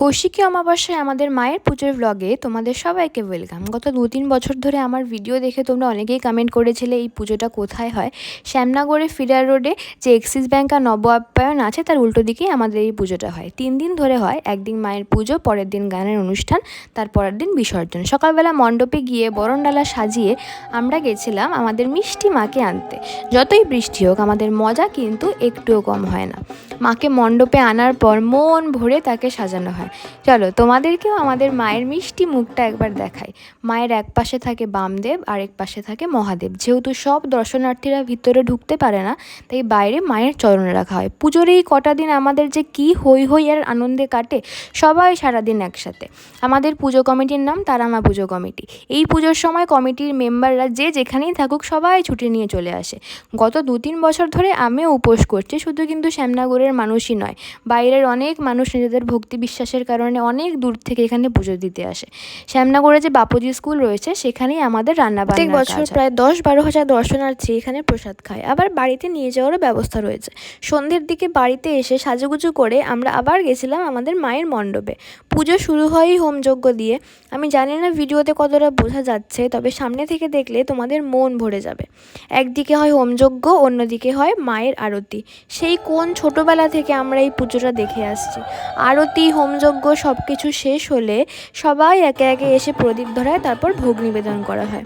কৌশিকী অমাবস্যায় আমাদের মায়ের পুজোর ব্লগে তোমাদের সবাইকে ওয়েলকাম গত দু তিন বছর ধরে আমার ভিডিও দেখে তোমরা অনেকেই কমেন্ট করেছিলে এই পুজোটা কোথায় হয়। শ্যামনগরে ফিডার রোডে যে এক্সিস ব্যাংক আর নব আপ্যায়ন আছে, তার উল্টো দিকেই আমাদের এই পুজোটা হয়। তিন দিন ধরে হয়, একদিন মায়ের পুজো, পরের দিন গানের অনুষ্ঠান, তার পরের দিন বিসর্জন। সকালবেলা মণ্ডপে গিয়ে বরণডালা সাজিয়ে আমরা গেছিলাম আমাদের মিষ্টি মাকে আনতে। যতই বৃষ্টি হোক, আমাদের মজা কিন্তু একটুও কম হয় না। মাকে মণ্ডপে আনার পর মন ভরে তাকে সাজানো হয়। চলো তোমাদেরকেও আমাদের মায়ের মিষ্টি মুখটা একবার দেখাই। মায়ের এক পাশে থাকে বামদেব আর এক পাশে থাকে মহাদেব। যেহেতু সব দর্শনার্থীরা ভিতরে ঢুকতে পারে না, তাই বাইরে মায়ের চরণে রাখা হয়। পুজোর এই কটা দিন আমাদের যে কি হই হই আর আনন্দে কাটে, সবাই সারাদিন একসাথে। আমাদের পুজো কমিটির নাম তারামা পুজো কমিটি। এই পুজোর সময় কমিটির মেম্বাররা যে যেখানেই থাকুক সবাই ছুটি নিয়ে চলে আসে। গত দু তিন বছর ধরে আমিও উপোস করছি, শুধু কিন্তু শ্যামনগরের মানুষই নয়, বাইরের অনেক মানুষ নিজেদের ভক্তি বিশ্বাসের কারণে অনেক দূর থেকে এখানে পুজো দিতে আসে। শ্যামনগরে যে বাপুজি স্কুল রয়েছে সেখানেই আমাদের রান্না প্রত্যেক বছর প্রায় দশ বারো হাজার দর্শনার্থী এখানে প্রসাদ খায়। আবার বাড়িতে নিয়ে যাওয়ারও ব্যবস্থা রয়েছে। সন্ধ্যের দিকে বাড়িতে এসে সাজুগুজু করে আমরা আবার গেছিলাম আমাদের মায়ের মণ্ডপে। পুজো শুরু হয়ই হোমযজ্ঞ দিয়ে। আমি জানি না ভিডিওতে কতটা বোঝা যাচ্ছে তবে সামনে থেকে দেখলে তোমাদের মন ভরে যাবে। একদিকে হয় হোমযজ্ঞ অন্যদিকে হয় মায়ের আরতি। সেই কোন ছোটোবেলা থেকে আমরা এই পুজোটা দেখে আসছি। আরতি হোমযজ্ঞ সব কিছু শেষ হলে সবাই একে একে এসে প্রদীপ ধরায়, তারপর ভোগ নিবেদন করা হয়।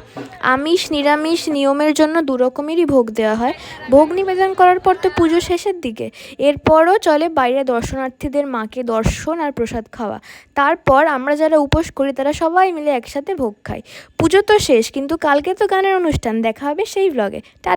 আমিষ, নিরামিষ নিয়মের জন্য দু রকমেরই ভোগ দেওয়া হয়। ভোগ নিবেদন করার পর তো পুজো শেষের দিকে। এরপরও চলে বাইরে দর্শনার্থীদের মাকে দর্শন আর প্রসাদ খাওয়া। তারপর আমরা যারা উপোস করি, তারা সবাই মিলে একসাথে ভোগ খাই। পুজো তো শেষ, কিন্তু কালকে তো গানের অনুষ্ঠান, দেখা হবে সেই ব্লগে